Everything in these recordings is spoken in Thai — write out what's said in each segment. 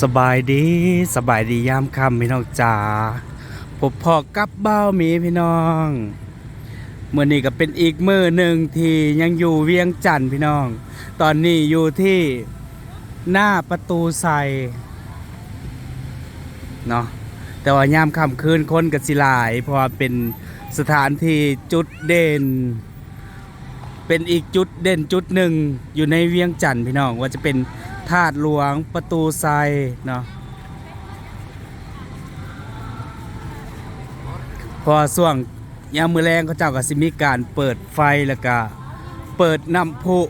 สบายดีสบายดียามค่ำพี่น้องจ๋าพบพอกับเบ้ามีพี่น้องเมื่อนี้ก็เป็นอีกมือหนึ่งที่ยังอยู่เวียงจันทน์พี่น้อง ตอนนี้อยู่ที่หน้าประตูใส่เนาะแต่ว่ายามค่ำคืนคนกับสิลาย เพราะว่าเป็นสถานที่จุดเด่น เป็นอีกจุดเด่นจุดหนึ่งอยู่ในเวียงจันทน์พี่น้องว่าจะเป็น ธาตุหลวงประตูไซเนาะพอส่วงยามมือแรงเขาเจ้าก็สิมีการเปิดไฟแล้วก็เปิดน้ำพุ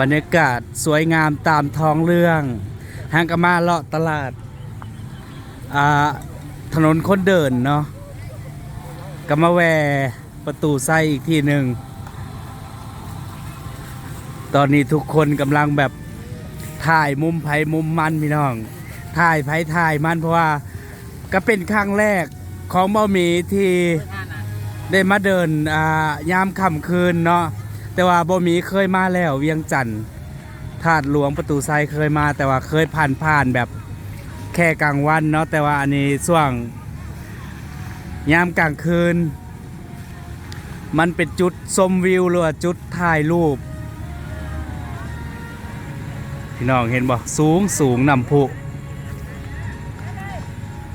บรรยากาศสวยงามตามท้องเรื่องห้างกมาเลาะตลาดาถนนคนเดินเนาะกมาแวประตูไส้อีกทีหนึ่ง ตอนนี้ทุกคนกำลังแบบถ่ายมุมไผ่มุมมันพี่น้อง ถ่ายไผ่ถ่ายมันเพราะว่าก็เป็นครั้งแรกของเบาหมีที่ได้มาเดินอ่ายามค่ำคืนเนาะแต่ว่าเบาหมีเคยมาแล้วเวียงจันทน์ถาดหลวงประตูไซเคยมา แต่ว่าเคยผ่านผ่านแบบแค่กลางวันเนาะแต่ว่าอันนี้ช่วงยามกลางคืน มันเป็นจุดชมวิวหรือว่าจุดถ่ายรูป พี่น้องเห็นบ่สูงสูงน้ำพุ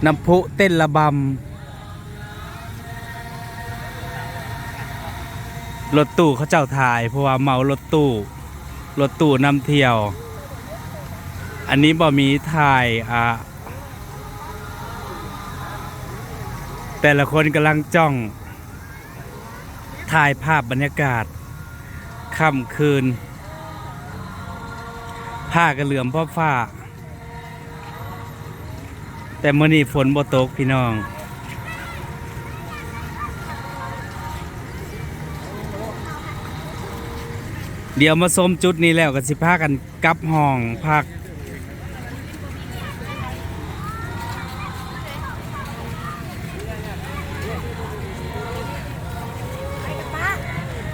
น้ำพุเต้นระบำรถตู้เขาเจ้าถ่ายเพราะว่าเมารถตู้รถตู้นำเที่ยว อันนี้บ่มีถ่ายอ่าแต่ละคนกำลังจ้อง ถ่ายภาพบรรยากาศค่ำคืน ผ้ากระเหลื่อมพ่อฟ้า แต่เมื่อนี้ฝนบ่ตกพี่น้อง เดี๋ยวมาชมจุดนี้แล้วก็สิพากันกลับห้องพัก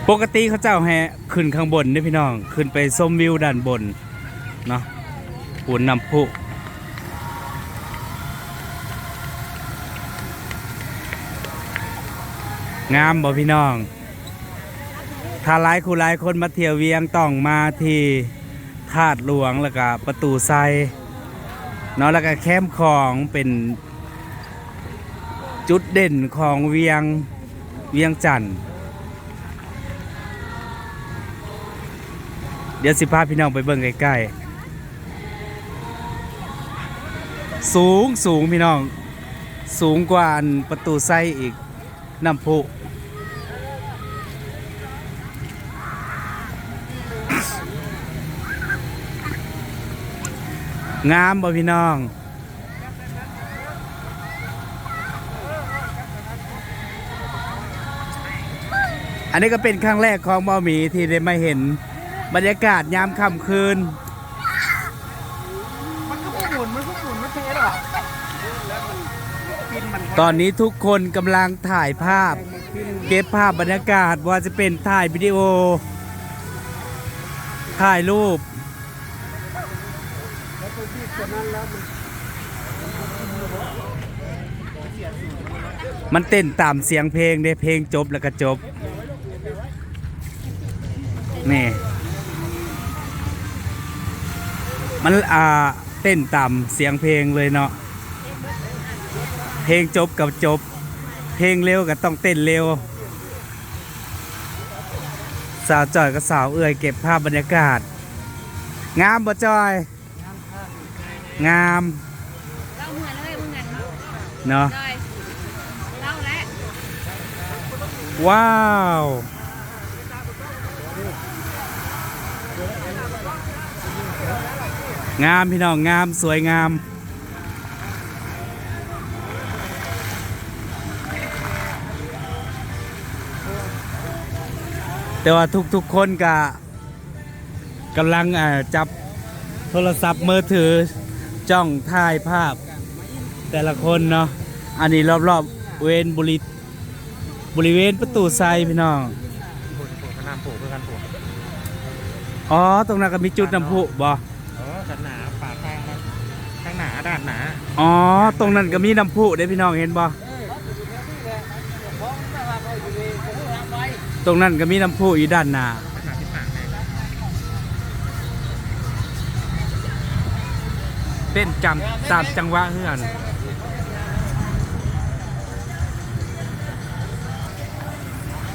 ปกติเขาเจ้าแห่ขึ้นข้างบนนี่พี่น้อง ขึ้นไปส้มวิวด้านบน เนาะปูนน้ำพุงามบ่พี่น้อง ถ้าหลายคู่หลายคนมาเที่ยวเวียงต้องมาที่ธาตุหลวงแล้วก็ประตูไซเนาะแล้วก็แคมป์ของเป็นจุดเด่นของเวียงเวียงจันทน์เดี๋ยวสิพาพี่น้องไปเบิ่งใกล้ๆ สูงสูงพี่น้อง สูงกว่าประตูไส้อีกน้ำพุงามบ่พี่น้องอันนี้ก็เป็นครั้งแรกของบาหมีที่ได้มาเห็นบรรยากาศยามค่ำคืนก็หมุนมันก็หมุนมันเทหรอปินมัน ตอนนี้ทุกคนกำลังถ่ายภาพ เก็บภาพบรรยากาศว่าจะเป็นถ่ายวิดีโอ ถ่ายรูป มันเต้นตามเสียงเพลงเด้เพลงจบแล้วก็จบ นี่ มันอ่าเต้นตามเสียงเพลงเลยเนาะ เพลงจบกับจบ เพลงเร็วก็ต้องเต้นเร็ว สาวจอยกับสาวเอื่อยเก็บภาพบรรยากาศ งามบ่จอย งามเล่าเหมือนเลยมึงงั้นเนาะเล่าแล้วว้าวงามพี่น้องงามสวยงาม แต่ว่าทุกๆคนก็กำลังอ่าจับโทรศัพท์มือถือจ้องถ่ายภาพ แต่ละคนเนาะอันนี้รอบๆเวนบุรีบริเวณประตูไซพี่น้องขนาดผูกเพื่อกันผูกอ๋อ ตรงนั้นก็มีจุดน้ำพุบ่เออกันหนาปากทางมันทางหนาด้านหนา อ๋อ ตรงนั้นก็มีน้ำพุเด้พี่น้องเห็นบ่ ตรงนั้นก็มีน้ำพุอยู่ด้านหน้าเต้นจำตามจังหวะเฮือน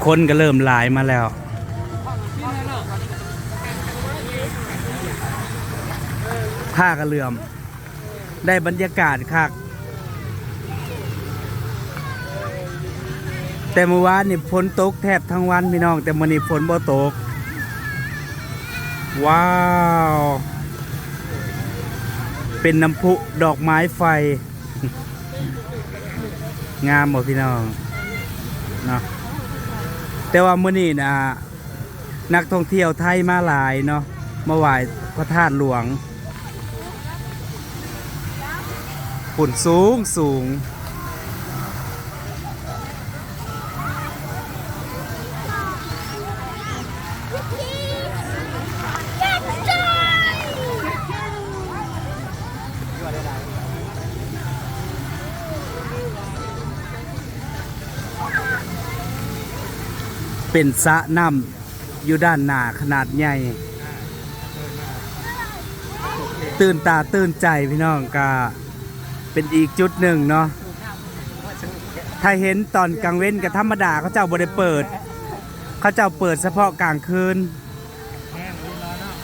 คนก็เริ่มหลายมาแล้วผ้ากระเหลื่อม ได้บรรยากาศคัก แต่เมื่อวานนี่ฝนตกแทบทั้งวันพี่น้อง แต่มื่อนี้ฝนบ่ตก ว้าว เป็นน้ำพุดอกไม้ไฟ งามหมดพี่น้องเนาะแต่ว่ามื้อนี้นะนักท่องเที่ยวไทยมาหลายเนาะมาไหว้พระธาตุหลวงฝุ่นสูงสูง เป็นสระน้ำอยู่ด้านหน้าขนาดใหญ่ ตื่นตาตื่นใจพี่น้องก็เป็นอีกจุดหนึ่งเนาะถ้าเห็นตอนกลางเว้นกับธรรมดาเขาเจ้าบ่ได้เปิด เขาเจ้าเปิดเฉพาะกลางคืน แห้งรู้ร้อนเนาะ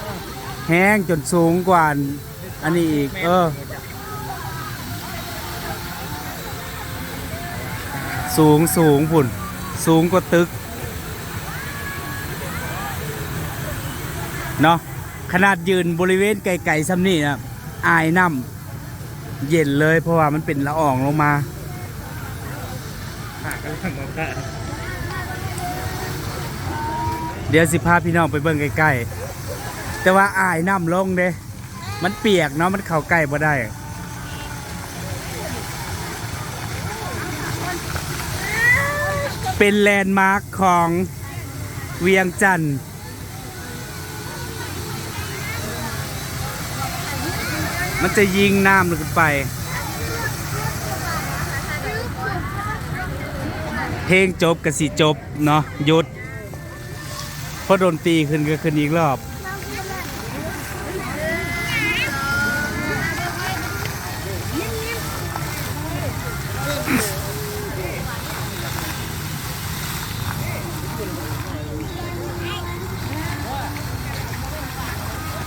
แห้งจนสูงกว่าอันนี้อีก เออ สูงสูงฝุ่น สูงกว่าตึก เนาะขนาดยืนบริเวณไกลๆซ้ำนี่นะอายน้ำเย็นเลยเพราะว่ามันเป็นละอองลงมาเดี๋ยวสิพาพี่น้องไปเบิ่งใกล้ๆ แต่ว่าอายน้ำลงเด้มันเปียกเนาะมันเข้าใกล้บ่ได้เป็นแลนด์มาร์คของเวียงจันทร์ มันจะยิงน้ำลงไป เพลงจบกับสีจบ เนาะหยุดพอโดนตีขึ้นก็ขึ้นอีกรอบ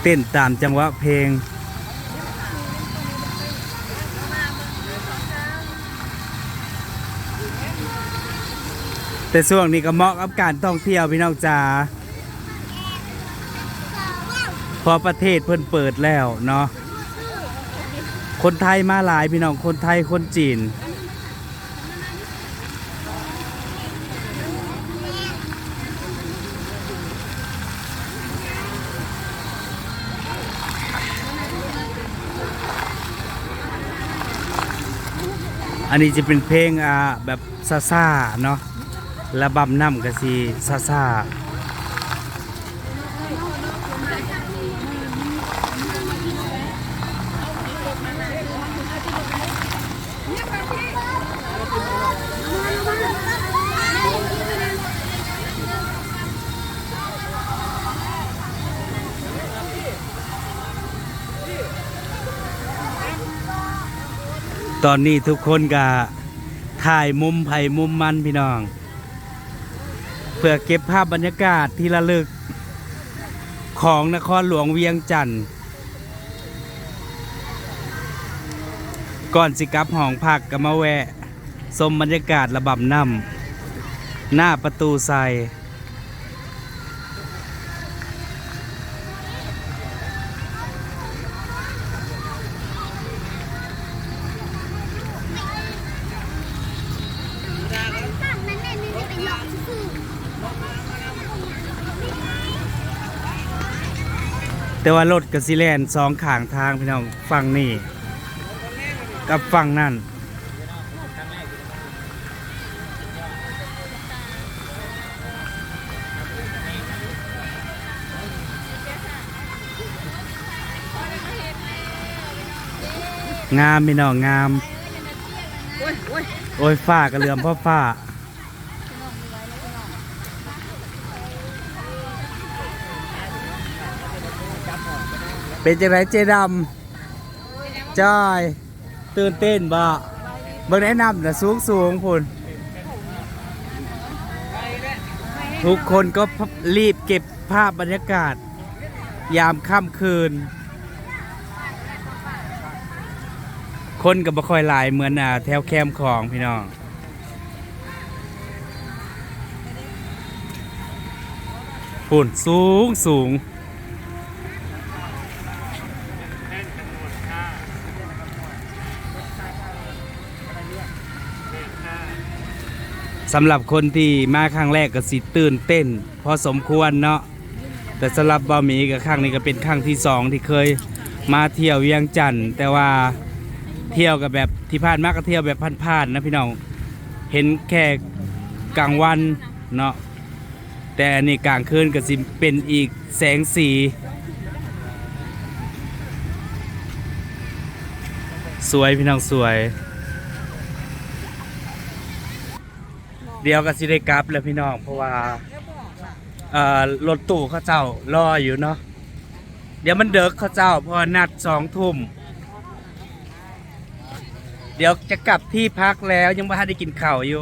เต้นตามจังหวะเพลง แต่ช่วงนี้ก็เหมาะกับการท่องเที่ยวพี่น้องจ๋าพอประเทศเพิ่นเปิดแล้วเนาะคนไทยมาหลายพี่น้องคนไทยคนจีน อันนี้จะเป็นเพลงอ่าแบบซาซาเนาะ ระบำน้ำกะสีซาซาตอนนี้ทุกคนก็ถ่ายมุมไผ่มุมมันพี่น้อง เพื่อเก็บภาพบรรยากาศที่ระลึกของนครหลวงเวียงจันทร์ก่อนสิกับห้องผักกัมาแวะ สมบรรยากาศระบำน้ำหน้าประตูใส แต่ว่ารถกับซีแลนสองขางทางพี่น้องฝั่งนี้กับฝั่งนั่นงามพี่น้องงาม โอ้ยฝ้ากับเหลือมพ่อฝ้า เป็นจังไรเจดำจ้อย ตื่นเต้นบ่เบิ่งแนะนำนะสูงสูงพุ่นทุกคนก็รีบเก็บภาพบรรยากาศ ยามค่ำคืน คนก็บ่ค่อยหลายเหมือนอ่าแถวแคมป์ของพี่น้องฝุ่นสูงสูง สำหรับคนที่มาครั้งแรกก็สิตื่นเต้น พอสมควรเนาะแต่สำหรับบะหมี่กับครั้งนี้ก็เป็นครั้งที่สองที่เคยมาเที่ยวเวียงจันทน์แต่ว่าเที่ยวกับแบบที่ผ่านมาก็เที่ยวแบบผ่านๆนะพี่น้องเห็นแค่กลางวันเนาะแต่อันนี้กลางคืนก็สิเป็นอีกแสงสีสวยพี่น้องสวย เดี๋ยวก็สิได้กลับแล้วพี่น้อง เพราะว่าเอ่อรถตู้เขาเจ้ารออยู่เนาะเดี๋ยวมันเดิกเขาเจ้าเพราะว่านัดสองทุ่มเดี๋ยวจะกลับที่พักแล้วยังไม่ทันได้กินข้าวอยู่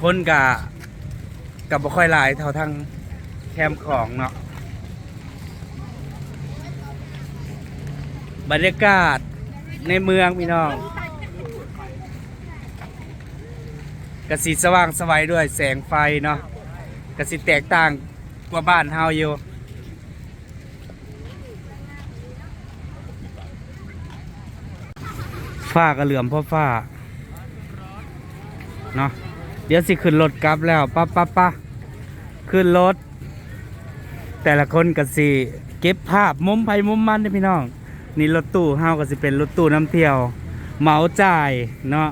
คนกะกับบ่ค่อยหลายเท่าทางแคมป์ของเนาะ บรรยากาศในเมืองพี่น้องกระสีสว่างสวัยด้วยแสงไฟเนาะกระสีแตกต่างกว่าบ้านเฮาอยู่ฝ้าก็เหลื่อมเพราะฝ้าเนาะเดี๋ยวสิขึ้นรถกลับแล้วป้าป้าป้าขึ้นรถ แต่ละคนก็สิเก็บภาพมุมไผมุมมันเด้พี่น้อง นี่รถตู้เฮาก็สิเป็นรถตู้น้ำเที่ยว เหมาจ่ายเนาะ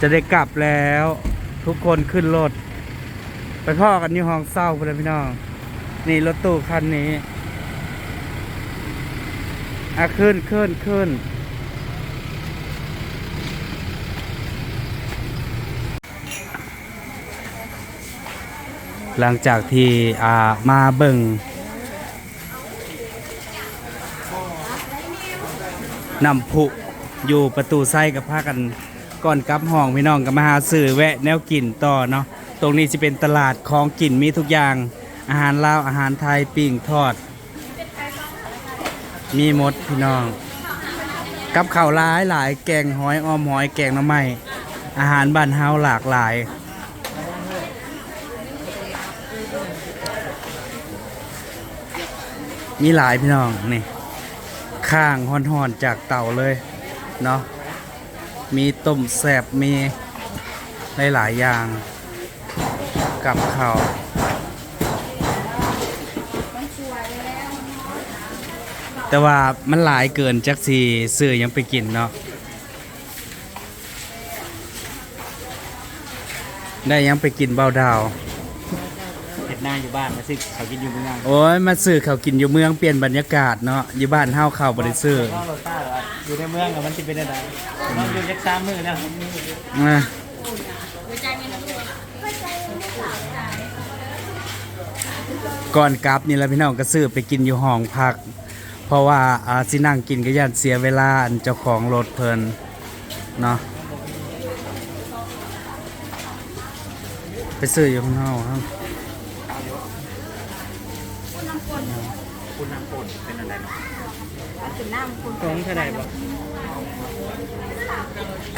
จะได้กลับแล้ว ทุกคนขึ้นรถ ไปพ่อกันที่ห้องเศร้าไปเลยพี่น้อง นี่รถตู้คันนี้อะขึ้นขึ้นขึ้น หลังจากที่อ่ามาเบิ่งนำผุอยู่ประตูไส้กับพากันก่อนกลับห้องพี่น้องก็มาหาซื้อแวะแนวกินต่อเนาะตรงนี้จะเป็นตลาดของกินมีทุกอย่าง อาหารลาวอาหารไทยปิ้งทอด มีหมดพี่น้อง กับข้าวหลายหลายแกงหอยอ้อมหอยแกงน้ำไม้อาหารบ้านเฮาหลากหลาย มีหลายพี่น้องนี่ข้างห่อนๆจากเต่าเลยเนาะมีต้มแสบมีหลายๆอย่างกับข้าวแต่ว่ามันหลายเกินจักสีซื้อยังไปกินเนาะได้ยังไปกินเบาดาว ห็ดหน้าอยู่บ้านมาซื้อเขากินอยู่เมืองโอ้ยมาซื้อข้าวกินอยู่เมืองเปลี่ยนบรรยากาศเนาะอยู่บ้านเฮาข้าวบ่ได้ซื้อก็รถป้าเหรออยู่ในเมืองอะมันจะเป็นอะไรมันอยู่ยักษ์สามมือแล้วนะก่อนกลับนี่แหละพี่น้องก็ซื้อไปกินอยู่ห้องพัก เพราะว่าอ่าสินั่งกินก็ย่านเสียเวลาอันเจ้าของรถเพิ่นเนาะไปซื้ออยู่ข้างนอกครับ คุณน้ำป่นเป็นอะไรเนาะตรงเท่าไหร่บ่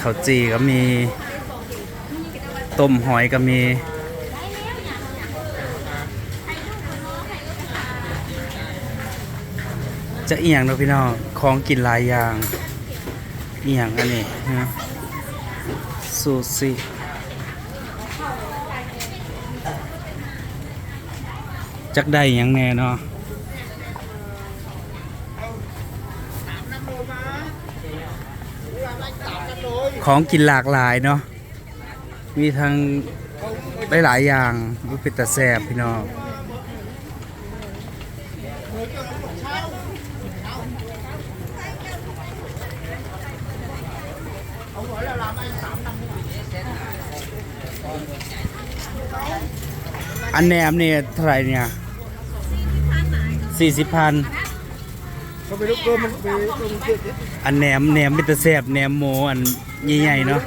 ข้าวจีก็มี ต้มหอยก็มี จะเอียงเนาะพี่น้องของกินหลายอย่าง เอียงอันนี้นะซูชิ จักได้ยังแน่เนาะของกินหลากหลายเนาะมีทั้งหลายๆอย่างรูปเป็นตาแซบพี่น้องอันแหนมเนี่ยเท่าไหร่เนี่ย สี่สิบพันเขาไปลูกเกินมันไปลงเจ็ดอันแหนมแหนมเป็นตะแซบแหนมหมูอันใหญ่ๆเนาะ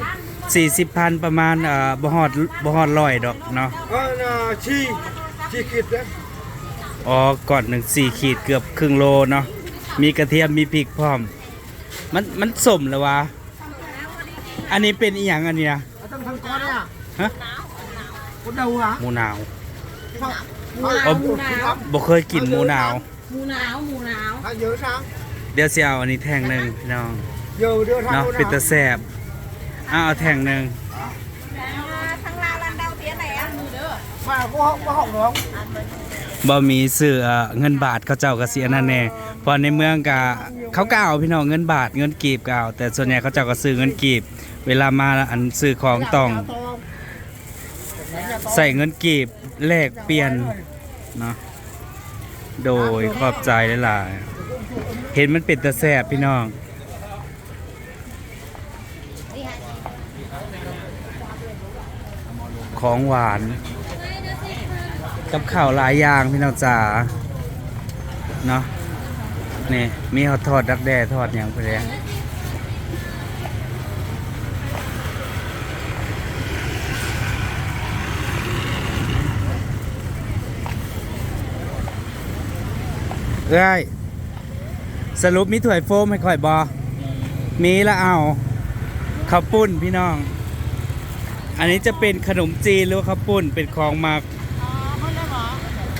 สี่สิบพันประมาณอ่าบ่ฮอดบ่ฮอดร้อยดอกเนาะก็น่าชีชีคิดนะอ๋อก่อนหนึ่งสี่ขีดเกือบครึ่งโลเนาะมีกระเทียมมีพริกพร้อม มันมันสมแล้ววะอันนี้เป็นอีหยังอันนี้นะต้องทำก้อนเนี่ยฮะคนเดาหะหมูหนาวหมูหนาวอ๋อ หมูหนาว บ่เคยกินหมูหนาว หมูหนาวหมูหนาวถ้าเยอะช้างเดี๋ยวสิเอาอันนี้แท่งหนึ่งพี่น้องเยอะเดือดทางเนาะโน้นเป็นตะนะแซบเอาเอาแท่งหนึ่งทางลาวลันเดาเตี้ยไหนอะมือเด้อมาก็ห้องก็ห้องน้องบ่มีซื้อเอ่อเงินบาทเขาเจ้าก็สิอันนั้นแน่เพอในเมืองก็เขาก็เอาพี่น้องเงินบาทเงินกีบก็เอาแต่ส่วนใหญ่เขาเจ้าก็ซื้อเงินกีบ เวลามาอันซื้อของต้องใส่เงินกีบ แลกเปลี่ยนเนาะโดยขอบใจหลายๆเห็นมันเป็นตะแซบพี่น้องของหวาน กับข้าวหลายอย่างพี่น้องจ๋าเนาะนี่มีเขาทอดดักแด้ทอดอย่างไปเลย เอ้ยสรุปมีถ้วยโฟมให้ข่อยบอมีแล้วเอาข้าวปุ้นพี่น้อง อันนี้จะเป็นขนมจีนหรือว่าข้าวปุ้นเป็นของหมักอ๋อเพิ่นได้หรอ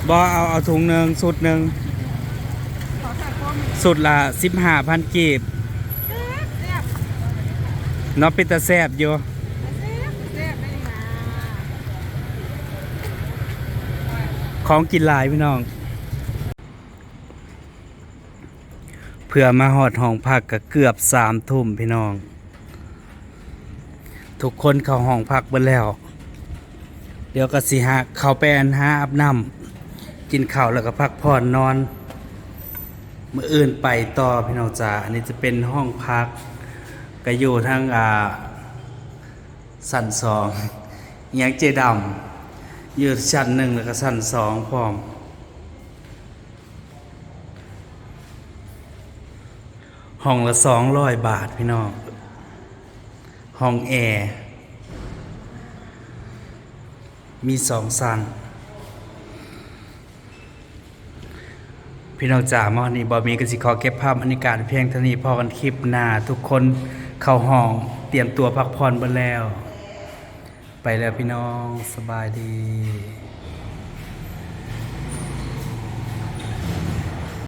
บอเอาเอาถุงหนึ่งสุดหนึ่งขอใส่โฟมสุดละสิบห้าพันกีบแซ่บเนาะเป็นตาแซบอยู่แซ่บแซ่บได้นี่นะของกินหลายพี่น้อง เพื่อมาหอดห้องพักก็เกือบสามทุ่มพี่น้อง ทุกคนเข้าห้องพักเบิดแล้ว เดี๋ยวก็สิหาเข้าไปอันหาอาบน้ำกินข้าวแล้วก็พักผ่อนนอนเมื่ออื่นไปต่อพี่น้องจ๋าอันนี้จะเป็นห้องพักก็อยู่ทั้งอ่าสันสองอยังเจดำอยู่ชั้นหนึ่งแล้วก็ชั้นสองพร้อม ห้องละสองร้อยบาทพี่น้องห้องแอร์มีสองสันพี่น้องจ๋ามอนี่บอมีกสิขอเก็บภาพบรรยากาศเพียงเท่านี้พอกันคลิปหน้า ทุกคนเข้าห้องเตรียมตัวพักผ่อนบนแล้ว ไปแล้วพี่น้องสบายดี